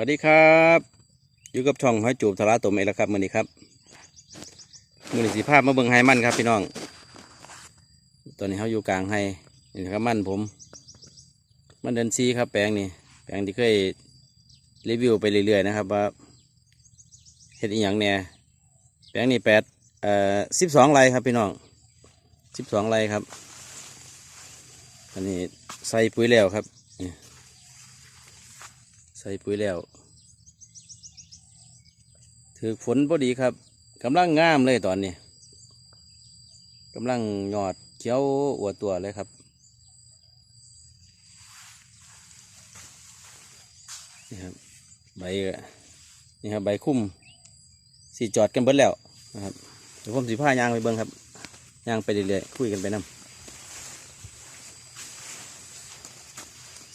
วัสดีครับอยู่กับช่องห้อยจูบทาราตมเองแล้วครับมือนี้ครับมือนี้สีภาพมาเบิ่งไฮมันครับพี่น้อง ตอนนี้เขาอยู่กลางไฮนี่นะครับมันผม มันเดินซีครับแปลงนี่แปลงที่เคยรีวิวไปเรื่อยๆนะครับว่าเห็ดอีหยังแหน่ยแปลงนี่แปดเอ่อสิบสองไรครับพี่น้องสิบสองไรครับอันนี้ใส่ปุ๋ยแล้วครับ ส่ปุ๋ยแล้วถือฝนพอดีครับกำลังงามเลยตอนนี้กำลังหยอดเขียวอวดตัวเลยครับนี่ครับใบนี่ครับใบคุ้มสีจอดกันเบิดแล้วนะครับเดี๋ยวผมสีผ้ายางไปเบิ้งครับยางไปเรื่อยๆคุยกันไปนำ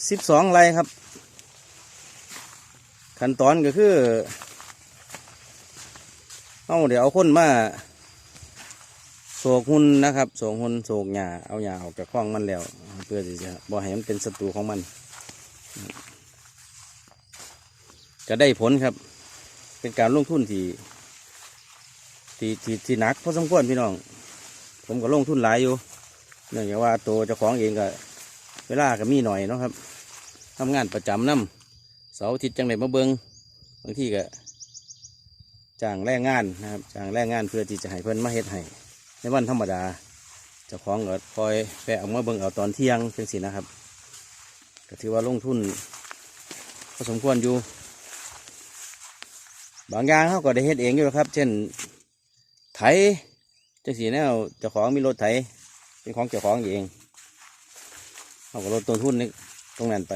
สิบสองไรครับ ขั้นตอนก็คือเอาเดี๋ยวเอาคนมาโศกหุ่นนะครับโศกหุ่นโศกหญ้าเอาหญ้าออกจากคล้องมันแล้ว เพื่อที่จะบ่ให้มันเป็นศัตรูของมัน จะได้ผลครับ เป็นการลงทุนที่ที่ที่ที่หนักพอสมควรพี่น้อง ผมก็ลงทุนหลายอยู่ เนื่องจากว่าตัวเจ้าของเองก็ เวลาก็มีหน่อยเนาะครับทำงานประจำนำ เสาร์อาทิตย์จังไดมาเบิงบางที่ก็จ้างแรงงานนะครับจ้างแรงงานเพื่อที่จะให้เพิ่นมาเฮ็ดให้ในวันธรรมดาเจ้าของก็คอยแปะออกมาเบิงเอาตอนเที่ยงจังสินะครับก็ถือว่าลงทุนพอสมควรอยู่ บางอย่างเขาก็ได้เฮ็ดเองอยู่นะครับ เช่นไถจังสีแนวเจ้าของมีรถไถเป็นของเจ้าของเองเขาก็ลดต้นทุนในตรงนั้นไป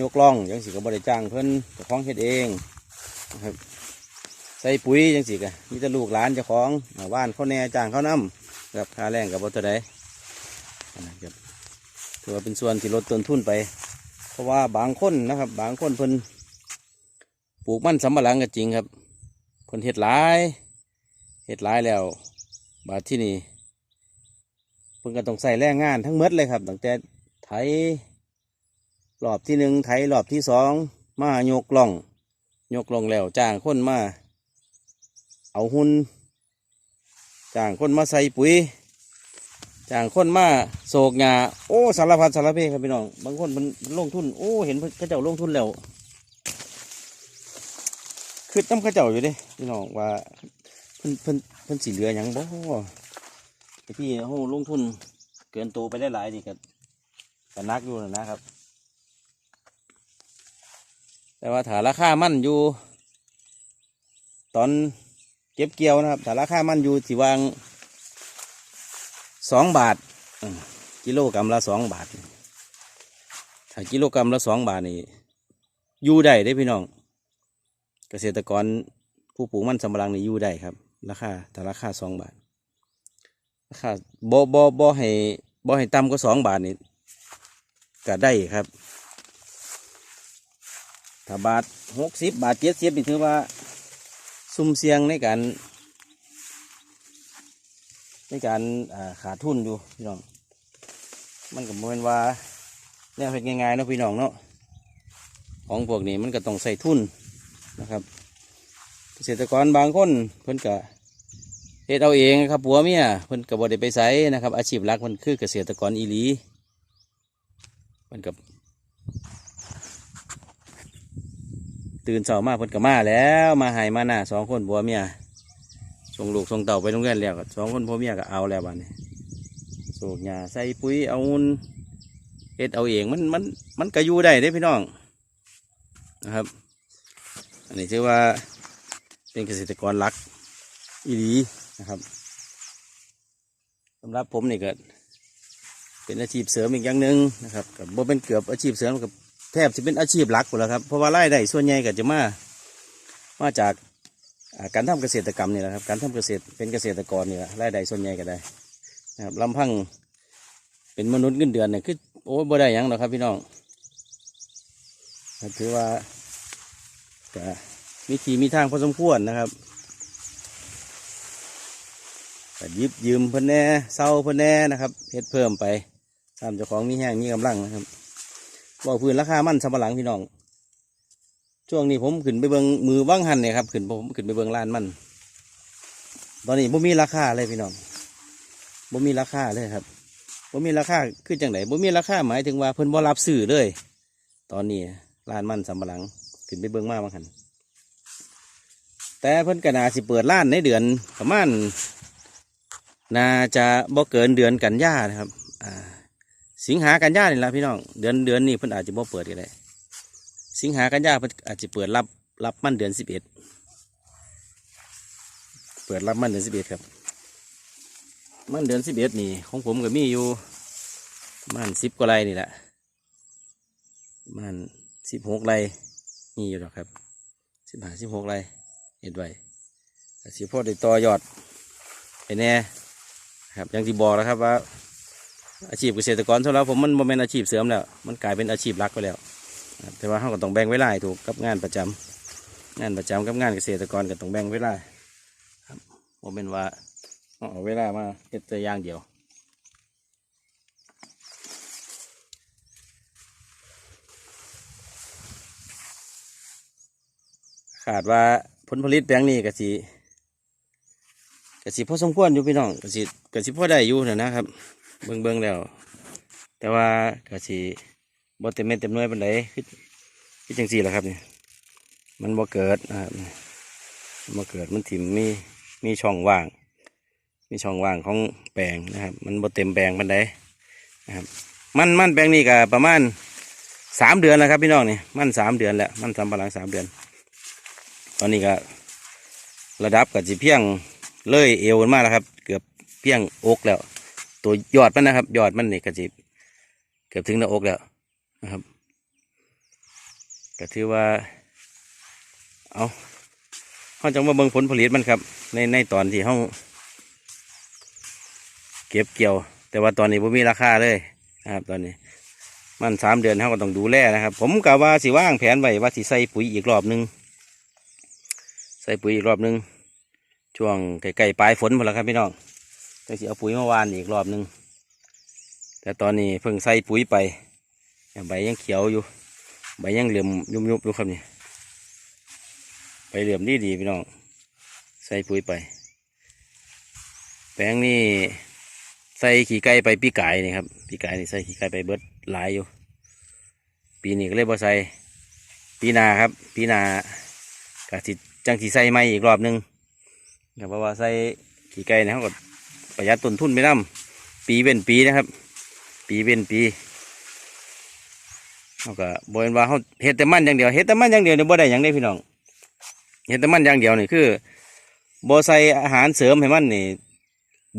ยกล่องยังสิก็บบริจ้างเพิ่อนเจ้าของเฮ็ดเองนะครับใส่ปุ๋ยยังสิกะมีแต่ลูกหลานเจ้าของอ่าบ้านเขาแน่จ้างเขานํกับค่าแรงกับบเท่าใดนะครับถือว่าเป็นส่วนที่ลดต้นทุนไป เพราะว่าบางคนนะครับ บางคนเพิ่นปลูกมันสำปะหลังก็จริงครับเพิ่นเฮ็ดหลายเฮ็ดหลายแล้ว บาดที่นี่เพิ่นก็ต้องใส่แรงงานทั้งหมดเลยครับตั้งแต่ไถ รอบที่หนึ่งไถรอบที่สองมายกล่อง ยกล่องแล้วจ้างคนมา เอาหุ่นจ้างคนมาใส่ปุ๋ยจ้างคนมาโศกหญ้าโอ้สารพัดสารเพครับพี่น้องบางคนมันลงทุน โอ้ เห็นเพิ่นเขาเจ้าลงทุนแล้วคือต้ำเขาเจ้าอยู่เด้พี่น้องว่าเพิ่นเพิ่นเพิ่นสีเหลือหยังบ่พี่โอ้ลงทุนเกินตัวไปได้หลายๆนี่ก็ก็นักอยู่นะครับ แต่ว่าถาราคามั่นอยู่ ตอนเก็บเกี่ยวนะครับถาราคามั่นอยู่ที่วางสองบาทกิโลกรัมละสองบาทถ้ากิโลกรัมละสองบาทนี่อยู่ได้ได้พี่น้อง เกษตรกรผู้ปลูกมันสำปะหลังนี่อยู่ได้ครับ ราคาแต่ราคาสองบาทราคาบ่บ่บ่ให้บ่ให้ต่ำก็สองบาทนี่ก็ได้ครับ ถ้าบาทหกสิบบาทเจ็ดสิบนี่ถือว่า ซุ่มเสียงในการ ในการขาดทุนอยู่พี่น้อง มันก็บ่แม่นว่าแนวเฮ็ดง่ายๆเนาะพี่น้องเนาะของพวกนี้มันก็ต้องใส่ทุนนะครับเกษตรกรบางคนเพิ่นก็เฮ็ดเอาเองครับผัวเมียเพิ่นก็บ่ได้ไปไสนะครับ อาชีพหลักมันคือเกษตรกรอีหลีมันกับ ตื่นเช้ามาเพิ่นก็มาแล้วมาให้มาหน้าสองคนผัวเมียส่งลูกส่งเต่าไปโรงเรียนแล้วสองคนผัวเมียก็เอาแล้วบัดนี้สูกหญ้าใส่ปุ๋ยเอาหุ่นเฮ็ดเอาเองมันมันมันก็อยู่ได้เด้พี่น้องนะครับ อันนี้ถือว่าเป็นเกษตรกรหลักอีหลีนะครับสำหรับผมนี่ก็เป็นอาชีพเสริมอีกอย่างหนึ่งนะครับกับโบเป็นเกือบอาชีพเสริมกับ แทบจะเป็นอาชีพหลักหมดแล้วครับเพราะว่ารายได้ส่วนใหญ่ก็จะมามาจากการทำเกษตรกรรมนี่แหละครับการทำเกษตรเป็นเกษตรกรนี่แหละรายได้ส่วนใหญ่ก็ได้นะครับลำพังเป็นมนุษย์เงินเดือนเนี่ยคือโอ้บ่ได้ยังหรอกครับพี่น้องถือว่าก็มีทีมีทางพอสมควรนะครับก็ยิบยืมเพิ่นแน่เศร้าเพิ่นแน่นะครับเฮ็ดเพิ่มไปตามเจ้าของมีแห้งมีกำลังนะครับ บอกพื้นราคามันสำปะหลังพี่น้อง ช่วงนี้ผมขึ้นไปเบิงมือว่างหันเนี่ยครับขึ้นผมขึ้นไปเบิงร้านมัน ตอนนี้บ่มีราคาเลยพี่น้องบ่มีราคาเลยครับบ่มีราคาคือจังไหนบ่มีราคาหมายถึงว่าเพิ่นบ่รับซื้อเลย ตอนนี้ร้านมันสำปะหลังขึ้นไปเบิงมาบางหันแต่เพิ่นก็น่าสิเปิดร้านในเดือนประมาณน่าจะบ่เกินเดือนกันยานะครับ อ่า สิงหากันยานี่ละพี่น้องเดือนเดือนนี้เพิ่นอาจจะบ่เปิดก็ได้ สิงหากันยาเพิ่นอาจจะเปิดรับรับมันเดือนสิบเอ็ดเปิดรับมันเดือนสิบเอ็ดครับ มันเดือนสิบเอ็ดนี่ของผมก็มีอยู่มันสิบกว่าไรนี่แหละมันสิบหกไรมีอยู่หรอกครับสิบห้าสิบหกไรเห็ดไว้สิพ่อได้ต่อยอดไปแน่ครับอย่างที่บอกแล้วครับว่า อาชีพเกษตรกรสำหรับผมมันบ่เป็นอาชีพเสริมแล้ว มันกลายเป็นอาชีพหลักไปแล้ว แต่ว่าเราก็ต้องแบ่งเวลาถูกกับงานประจำงานประจำกับงานเกษตรกรก็ต้องแบ่งเวลาครับบ่เป็นว่าเอาเวลามาเฮ็ดแต่อย่างเดียวขาดว่าผลผลิตแปลงนี้ก็สิก็สิพอสมควรอยู่พี่น้องก็สิก็สิพอได้อยู่นะนะครับ เบิ่งเบิ่งแล้ว แต่ว่าก็สิบ่เต็มเม็ดเต็มหน่วยปานใดคือคือจังซี่แหละครับนี่มันบ่เกิดนะครับมันบ่เกิดมันถิ่มมีมีช่องว่าง มีช่องว่างของแปลงนะครับ มันบ่เต็มแปลงปานใดนะครับ มันมันแปลงนี้ก็ประมาณสามเดือนแล้วครับพี่น้องนี่มันสามเดือนแล้วมันสำปะหลังสามเดือน ตอนนี้ก็ระดับก็สิเพียงเลยเอวมาแล้วครับ เกือบเพียงอกแล้ว ตัวยอดมันนะครับ ยอดมันนี่ก็จิบเกือบถึงหน้าอกแล้วนะครับก็ถือว่า เอาเขาจะมาเบิ่งผลผลิตมันครับ ในในตอนที่เขาเก็บเกี่ยว แต่ว่าตอนนี้ผมมีราคาเลยนะครับ ตอนนี้ มันสามเดือนเขาก็ต้องดูแลนะครับ ผมกะว่าสิว่างแผนไว้ว่าสิใส่ปุ๋ยอีกรอบนึงใส่ปุ๋ยอีกรอบนึงช่วงใกล้ๆปลายฝนหมดแล้วครับพี่น้อง ก็สิเอาปุ๋ยมาวานอีกรอบหนึง แต่ตอนนี้เพิ่งใส่ปุ๋ยไปใบยังเขียวอยู่ ใบยังเหลื่อมยุบยุบๆอยู่ครับนี่ใบเหลื่อมดีดีพี่น้อง ใส่ปุ๋ยไป แปลงนี่ใส่ขี้ไก่ไปปีกายนี่ครับปีกายนี่ใส่ขี้ไก่ไปเบิดหลายอยู่ ปีนี้ก็เลยบ่ใส่ปีนาครับ ปีนากะสิจังสีใส่ใหม่อีกรอบหนึงก็เพราะว่าใส่ขี้ไก่นี่ยเขาก็ ประหยัดต้นทุนไปน้ำปีเว้นปีนะครับ ปีเว้นปีเขาก็บเห็นว่าเขาเฮ็ดแต่มันอย่างเดียวเฮ็ดแต่มันอย่างเดียวเนี่ยบ่ได้อย่างได้พี่น้องเฮ็ดแต่มันอย่างเดียวนี่คือบ่ใส่อาหารเสริมให้มันนี่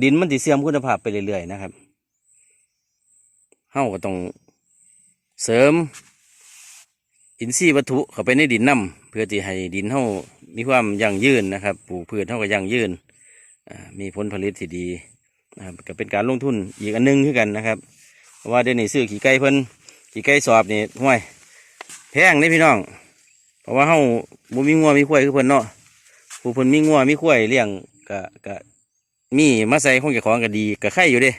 ดินมันสิเสื่อมคุณภาพไปเรื่อยๆนะครับเฮาก็ต้องเสริม อินทรีย์วัตถุเข้าไปในดินน้ำเพื่อที่ให้ดินเฮามีความยั่งยืนนะครับปลูกพืชเฮาก็ยั่งยืน มีผลผลิตที่ดีนะครับก็เป็นการลงทุนอีกอันหนึงคือกันนะครับเพราะว่าเดี๋ยวนี้ซื้อขี้ไก่เพิ่นขี้ไก่สอบนี่ห่วยแพงเลยพี่น้อง เพราะว่าเฮาบ่มีงัวมีควายคือเพิ่นเนาะผู้เพิ่นมีงัวมีควายเลี้ยงก็ก็มีมาใส่ของเจ้าของก็ดีก็ไข่อยู่เด้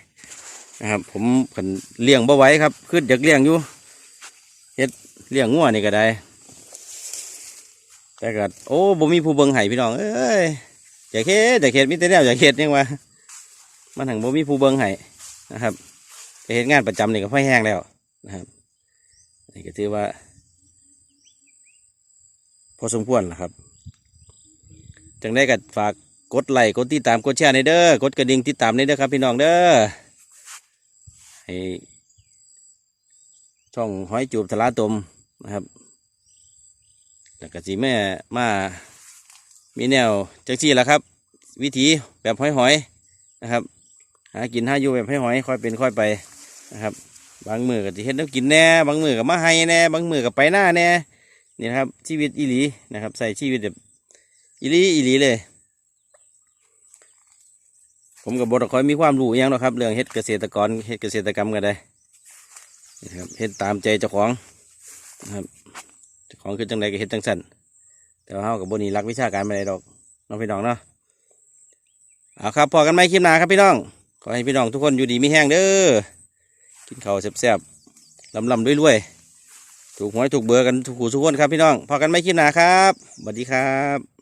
นะครับ ผมเพิ่นเลี้ยงบ่ไหวครับคืออยากเลี้ยงอยู่เฮ็ดเลี้ยงงัวนี่ก็ได้แต่ก็โอ้บ่มีผู้เบิ่งให้พี่น้องเอ้ย อยากเฮ็ดอยากเฮ็ดมิแต่แนวอยากเฮ็ดยังวะมันหังบ่มีผู้เบิ่งให้นะครับไปเฮ็ดงานประจำนี่ก็พอแห้งแล้วนะครับนี่ก็ถือว่า พอสมควรล่ะครับจังได้ก็ฝากกดไลค์กดติดตามกดแชร์ในเด้อกดกระดิ่งติดตามในเด้อครับ พี่น้องเด้อให้ช่องห้อยจูบทะลาตมนะครับแล้วก็สีแม่มา มีแนวจังซี่แหละครับ วิธีแบบห้อยๆนะครับ หากินห้าอยู่แบบห้อยๆค่อยเป็นค่อยไปนะครับ บางมือก็จะเห็นน้ำกินแน่บางมือก็มาให้แน่บางมือก็ไปหน้าแน่นี่นะครับ ชีวิตอีหลีนะครับ ใส่ชีวิตแบบอีหลีอีหลีเลย ผมกับบทคอยมีความรู้อหยังหรอกครับ เรื่องเฮ็ดเกษตรกรเฮ็ดเกษตรกรรมกันได้นี่ครับเฮ็ดตามใจเจ้าของนะครับเจ้าของคือจังใดก็เฮ็ดจังสัน แต่ว่าเฮากับบนี้รักวิชาการมาได้ดอกน้องพี่น้องเนาะเอาครับพอกันไหมคลิปหน้าครับพี่น้อง ขอให้พี่น้องทุกคนอยู่ดีมีแห้งเด้อกินข้าวแซ่บๆลำๆด้วยๆถูกหวยถูกเบอร์กันถูกหูทุกคนครับพี่น้องพอกันไม่คลิปหนาครับสวัสดีครับ